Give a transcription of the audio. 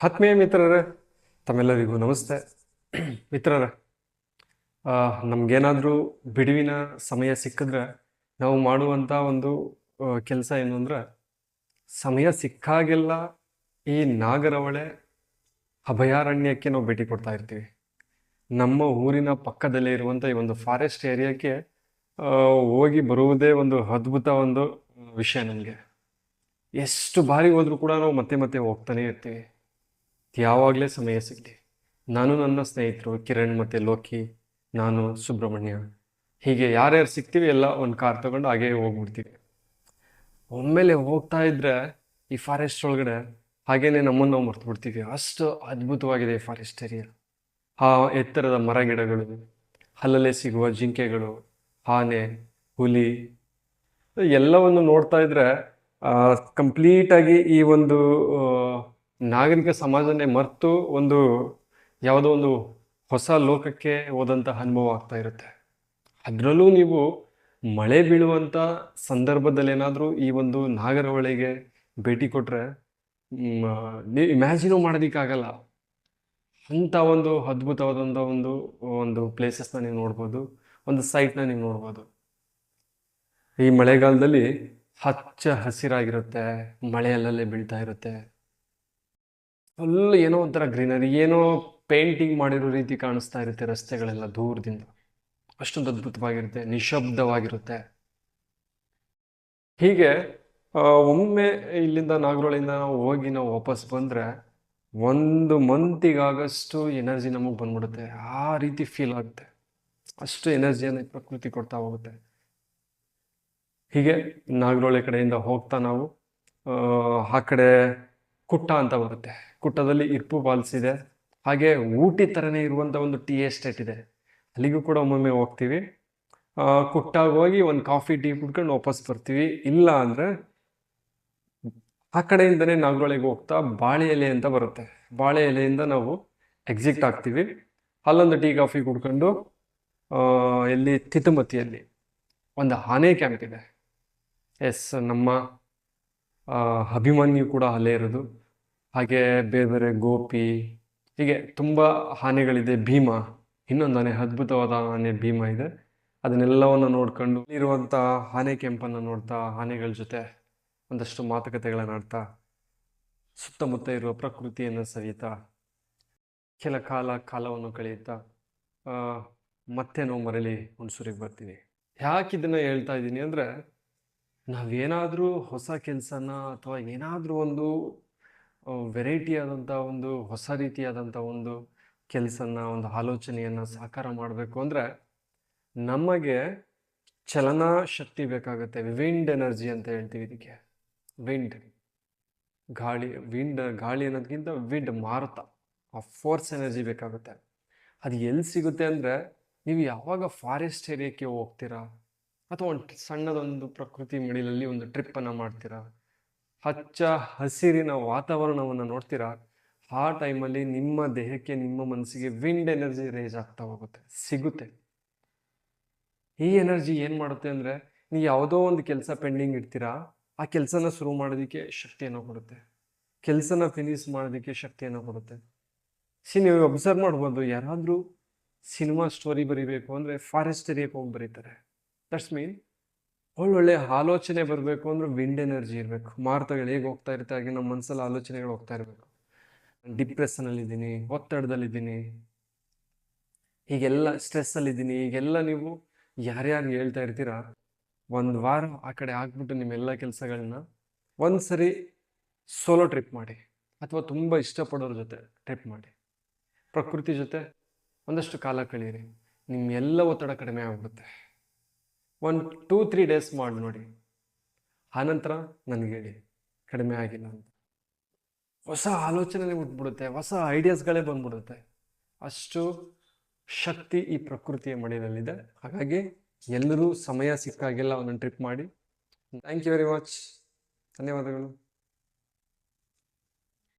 ಆತ್ಮೀಯ ಮಿತ್ರರೇ, ತಮ್ಮೆಲ್ಲರಿಗೂ ನಮಸ್ತೆ. ಮಿತ್ರರ ನಮಗೇನಾದರೂ ಬಿಡುವಿನ ಸಮಯ ಸಿಕ್ಕಿದ್ರೆ ನಾವು ಮಾಡುವಂಥ ಒಂದು ಕೆಲಸ ಏನು ಅಂದ್ರೆ, ಸಮಯ ಸಿಕ್ಕಾಗೆಲ್ಲ ಈ ನಾಗರವಳೆ ಅಭಯಾರಣ್ಯಕ್ಕೆ ನಾವು ಭೇಟಿ ಕೊಡ್ತಾ ಇರ್ತೀವಿ. ನಮ್ಮ ಊರಿನ ಪಕ್ಕದಲ್ಲೇ ಇರುವಂಥ ಈ ಒಂದು ಫಾರೆಸ್ಟ್ ಏರಿಯಾಕ್ಕೆ ಹೋಗಿ ಬರುವುದೇ ಒಂದು ಅದ್ಭುತ ಒಂದು ವಿಷಯ ನಮಗೆ. ಎಷ್ಟು ಬಾರಿ ಹೋದರೂ ಕೂಡ ನಾವು ಮತ್ತೆ ಮತ್ತೆ ಹೋಗ್ತಾನೆ ಇರ್ತೀವಿ. ಯಾವಾಗಲೇ ಸಮಯ ಸಿಗಲಿ. ನಾನು ನನ್ನ ಸ್ನೇಹಿತರು, ಕಿರಣ್ ಮತ್ತು ಲೋಕಿ, ನಾನು, ಸುಬ್ರಹ್ಮಣ್ಯ. ಹೀಗೆ ಯಾರ್ಯಾರು ಸಿಗ್ತೀವಿ ಎಲ್ಲ ಒಂದು ಕಾರ್ ತಗೊಂಡು ಹಾಗೆ ಹೋಗ್ಬಿಡ್ತೀವಿ. ಒಮ್ಮೆಲೆ ಹೋಗ್ತಾ ಇದ್ರೆ ಈ ಫಾರೆಸ್ಟ್ ಒಳಗಡೆ ಹಾಗೇನೆ ನಮ್ಮನ್ನು ನಾವು ಮರ್ತು ಬಿಡ್ತೀವಿ ಅಷ್ಟು ಅದ್ಭುತವಾಗಿದೆ ಈ ಫಾರೆಸ್ಟ್ ಏರಿಯಾ ಆ ಎತ್ತರದ ಮರ ಗಿಡಗಳು ಅಲ್ಲಲ್ಲೇ ಸಿಗುವ ಜಿಂಕೆಗಳು, ಆನೆ, ಹುಲಿ, ಎಲ್ಲವನ್ನು ನೋಡ್ತಾ ಇದ್ರೆ ಕಂಪ್ಲೀಟಾಗಿ ಈ ಒಂದು ನಾಗರಿಕ ಸಮಾಜನೇ ಮರೆತು ಒಂದು ಯಾವುದೋ ಒಂದು ಹೊಸ ಲೋಕಕ್ಕೆ ಹೋದಂತಹ ಅನುಭವ ಆಗ್ತಾ ಇರುತ್ತೆ. ಅದರಲ್ಲೂ ನೀವು ಮಳೆ ಬೀಳುವಂಥ ಸಂದರ್ಭದಲ್ಲಿ ಏನಾದರೂ ಈ ಒಂದು ನಾಗರಹೊಳೆಗೆ ಭೇಟಿ ಕೊಟ್ಟರೆ ನೀವು ಇಮ್ಯಾಜಿನೂ ಮಾಡೋದಕ್ಕಾಗಲ್ಲ. ಅಂಥ ಒಂದು ಅದ್ಭುತವಾದಂಥ ಒಂದು ಒಂದು ಪ್ಲೇಸಸ್ನ ನೀವು ನೋಡ್ಬೋದು, ಒಂದು ಸೈಟ್ನ ನೀವು ನೋಡ್ಬೋದು. ಈ ಮಳೆಗಾಲದಲ್ಲಿ ಹಚ್ಚ ಹಸಿರಾಗಿರುತ್ತೆ ಮಳೆ ಅಲ್ಲಲ್ಲೇ ಬೀಳ್ತಾ ಇರುತ್ತೆ. ಫುಲ್ ಏನೋ ಒಂಥರ ಗ್ರೀನರಿ, ಏನೋ ಪೇಂಟಿಂಗ್ ಮಾಡಿರೋ ರೀತಿ ಕಾಣಿಸ್ತಾ ಇರುತ್ತೆ ರಸ್ತೆಗಳೆಲ್ಲ ದೂರದಿಂದ. ಅಷ್ಟೊಂದು ಅದ್ಭುತವಾಗಿರುತ್ತೆ, ನಿಶಬ್ದವಾಗಿರುತ್ತೆ. ಹೀಗೆ ಒಮ್ಮೆ ಇಲ್ಲಿಂದ ನಾಗರೋಳಿಂದ ನಾವು ಹೋಗಿ ನಾವು ವಾಪಸ್ ಬಂದರೆ ಒಂದು ಮಂತಿಗಾಗಷ್ಟು ಎನರ್ಜಿ ನಮಗೆ ಬಂದ್ಬಿಡುತ್ತೆ. ಆ ರೀತಿ ಫೀಲ್ ಆಗುತ್ತೆ. ಅಷ್ಟು ಎನರ್ಜಿಯನ್ನು ಪ್ರಕೃತಿ ಕೊಡ್ತಾ ಹೋಗುತ್ತೆ. ಹೀಗೆ ನಾಗರೋಳಿ ಕಡೆಯಿಂದ ಹೋಗ್ತಾ ನಾವು ಆ ಕಡೆ ಕುಟ್ಟ ಅಂತ ಬರುತ್ತೆ. ಕುಟ್ಟದಲ್ಲಿ ಇರ್ಪು ಫಾಲ್ಸ್ ಇದೆ ಹಾಗೆ ಊಟಿ ಥರನೇ ಇರುವಂಥ ಒಂದು ಟೀ ಎಸ್ಟೇಟ್ ಇದೆ. ಅಲ್ಲಿಗೂ ಕೂಡ ಒಮ್ಮೊಮ್ಮೆ ಹೋಗ್ತೀವಿ. ಕುಟ್ಟಾಗಿ ಹೋಗಿ ಒಂದು ಕಾಫಿ, ಟೀ ಕುಡ್ಕೊಂಡು ವಾಪಸ್ ಬರ್ತೀವಿ. ಇಲ್ಲ ಅಂದರೆ ಆ ಕಡೆಯಿಂದನೇ ನಾಗರೊಳಗೆ ಹೋಗ್ತಾ ಬಾಳೆ ಎಲೆ ಅಂತ ಬರುತ್ತೆ. ಬಾಳೆ ಎಲೆಯಿಂದ ನಾವು ಎಕ್ಸಿಟ್ ಆಗ್ತೀವಿ. ಅಲ್ಲೊಂದು ಟೀ, ಕಾಫಿ ಕುಡ್ಕೊಂಡು ಎಲ್ಲಿ ತಿತುಮತಿಯಲ್ಲಿ ಒಂದು ಆನೆ ಕ್ಯಾಂಪ್ ಇದೆ. ಎಸ್, ನಮ್ಮ ಅಭಿಮನ್ಯು ಕೂಡ ಅಲ್ಲೇ ಇರೋದು. ಹಾಗೆ ಬೇರೆ ಬೇರೆ ಗೋಪಿ, ಹೀಗೆ ತುಂಬ ಆನೆಗಳಿದೆ, ಭೀಮ. ಇನ್ನೊಂದು ಆನೆ, ಅದ್ಭುತವಾದ ಆನೆ ಭೀಮ ಇದೆ. ಅದನ್ನೆಲ್ಲವನ್ನು ನೋಡ್ಕೊಂಡು ಇರುವಂಥ ಆನೆ ಕೆಂಪನ್ನು ನೋಡ್ತಾ ಆನೆಗಳ ಜೊತೆ ಒಂದಷ್ಟು ಮಾತುಕತೆಗಳನ್ನು ಆಡ್ತಾ ಸುತ್ತಮುತ್ತ ಇರುವ ಪ್ರಕೃತಿಯನ್ನು ಸವಿತಾ ಕೆಲ ಕಾಲ ಕಾಲವನ್ನು ಕಳೆಯುತ್ತಾ ಮತ್ತೆ ನಾವು ಮರಳಿ ಹುಣಸೂರಿಗೆ ಬರ್ತೀವಿ. ಯಾಕೆ ಇದನ್ನು ಹೇಳ್ತಾ ಇದ್ದೀನಿ ಅಂದರೆ ನಾವೇನಾದರೂ ಹೊಸ ಕೆಲಸನ ಅಥವಾ ಏನಾದರೂ ಒಂದು ವೆರೈಟಿ ಆದಂಥ ಒಂದು ಹೊಸ ರೀತಿಯಾದಂಥ ಒಂದು ಕೆಲಸನ ಒಂದು ಆಲೋಚನೆಯನ್ನು ಸಾಕಾರ ಮಾಡಬೇಕು ಅಂದರೆ ನಮಗೆ ಚಲನಾ ಶಕ್ತಿ ಬೇಕಾಗುತ್ತೆ. ವಿಂಡ್ ಎನರ್ಜಿ ಅಂತ ಹೇಳ್ತೀವಿ ಇದಕ್ಕೆ. ವಿಂಡ್. ಗಾಳಿ ವಿಂಡ್, ಗಾಳಿ ಅನ್ನೋದಕ್ಕಿಂತ ವಿಂಡ್, ಮಾರುತ. ಆ ಫೋರ್ಸ್ ಎನರ್ಜಿ ಬೇಕಾಗುತ್ತೆ. ಅದು ಎಲ್ಲಿ ಸಿಗುತ್ತೆ ಅಂದರೆ ನೀವು ಯಾವಾಗ ಫಾರೆಸ್ಟ್ ಏರಿಯಾಕ್ಕೆ ಹೋಗ್ತೀರಾ ಅಥವಾ ಒಂದು ಸಣ್ಣದೊಂದು ಪ್ರಕೃತಿ ಮಡಿಲಲ್ಲಿ ಒಂದು ಟ್ರಿಪ್ಪನ್ನು ಮಾಡ್ತೀರಾ? ಹಚ್ಚ ಹಸಿರಿನ ವಾತಾವರಣವನ್ನು ನೋಡ್ತೀರಾ? ಆ ಟೈಮಲ್ಲಿ ನಿಮ್ಮ ದೇಹಕ್ಕೆ, ನಿಮ್ಮ ಮನಸ್ಸಿಗೆ ವಿಂಡ್ ಎನರ್ಜಿ ರೇಜ್ ಆಗ್ತಾ ಹೋಗುತ್ತೆ, ಸಿಗುತ್ತೆ. ಈ ಎನರ್ಜಿ ಏನು ಮಾಡುತ್ತೆ ಅಂದರೆ ನೀವು ಯಾವುದೋ ಒಂದು ಕೆಲಸ ಪೆಂಡಿಂಗ್ ಇಡ್ತೀರಾ, ಆ ಕೆಲಸನ ಶುರು ಮಾಡೋದಕ್ಕೆ ಶಕ್ತಿಯನ್ನು ಕೊಡುತ್ತೆ. ಕೆಲಸನ ಫಿನಿಶ್ ಮಾಡೋದಕ್ಕೆ ಶಕ್ತಿಯನ್ನು ಕೊಡುತ್ತೆ. ಸಿ, ನೀವು ಅಬ್ಸರ್ವ್ ಮಾಡ್ಬೋದು, ಯಾರಾದರೂ ಸಿನಿಮಾ ಸ್ಟೋರಿ ಬರಿಬೇಕು ಅಂದರೆ ಫಾರೆಸ್ಟ್ ಏರಿಯಾಕ್ಕೆ ಹೋಗಿ ಬರೀತಾರೆ. ದಟ್ಸ್ ಮೀನ್ ಒಳ್ಳೊಳ್ಳೆ ಆಲೋಚನೆ ಬರಬೇಕು ಅಂದ್ರೆ ವಿಂಡ್ ಎನರ್ಜಿ ಇರಬೇಕು. ಮಾರುತಗಳು ಹೇಗೆ ಹೋಗ್ತಾ ಇರುತ್ತೆ ಹಾಗೆ ನಮ್ಮ ಮನಸ್ಸಲ್ಲಿ ಆಲೋಚನೆಗಳು ಹೋಗ್ತಾ ಇರಬೇಕು. ಡಿಪ್ರೆಷನಲ್ಲಿದ್ದೀನಿ ಒತ್ತಡದಲ್ಲಿದ್ದೀನಿ, ಹೀಗೆಲ್ಲ ಸ್ಟ್ರೆಸ್ಸಲ್ಲಿದ್ದೀನಿ ಹೀಗೆಲ್ಲ ನೀವು ಯಾರ್ಯಾರು ಹೇಳ್ತಾ ಇರ್ತೀರಾ? ಒಂದು ವಾರ ಆ ಕಡೆ ಹಾಕ್ಬಿಟ್ಟು ನಿಮ್ಮೆಲ್ಲ ಕೆಲಸಗಳನ್ನ ಒಂದು ಸರಿ ಸೋಲೋ ಟ್ರಿಪ್ ಮಾಡಿ, ಅಥವಾ ತುಂಬ ಇಷ್ಟಪಡೋರ ಜೊತೆ ಟ್ರಿಪ್ ಮಾಡಿ. ಪ್ರಕೃತಿ ಜೊತೆ ಒಂದಷ್ಟು ಕಾಲ ಕಳೀರಿ. ನಿಮ್ಮೆಲ್ಲ ಒತ್ತಡ ಕಡಿಮೆ ಆಗ್ಬಿಡುತ್ತೆ. ಒಂದು ಟೂ ತ್ರೀ ಡೇಸ್ ಮಾಡಿ ನೋಡಿ. ಆನಂತರ ನನಗೆ ಹೇಳಿ, ಕಡಿಮೆ ಆಗಿಲ್ಲ ಅಂತ. ಹೊಸ ಆಲೋಚನೆ ಹುಟ್ಬಿಡುತ್ತೆ ಹೊಸ ಐಡಿಯಾಸ್ಗಳೇ ಬಂದ್ಬಿಡುತ್ತೆ. ಅಷ್ಟು ಶಕ್ತಿ ಈ ಪ್ರಕೃತಿಯ ಮಡಿಲಲ್ಲಿದೆ. ಹಾಗಾಗಿ ಎಲ್ಲರೂ ಸಮಯ ಸಿಕ್ಕಾಗೆಲ್ಲ ಒಂದೊಂದು ಟ್ರಿಪ್ ಮಾಡಿ. ಥ್ಯಾಂಕ್ ಯು ವೆರಿ ಮಚ್ ಧನ್ಯವಾದಗಳು.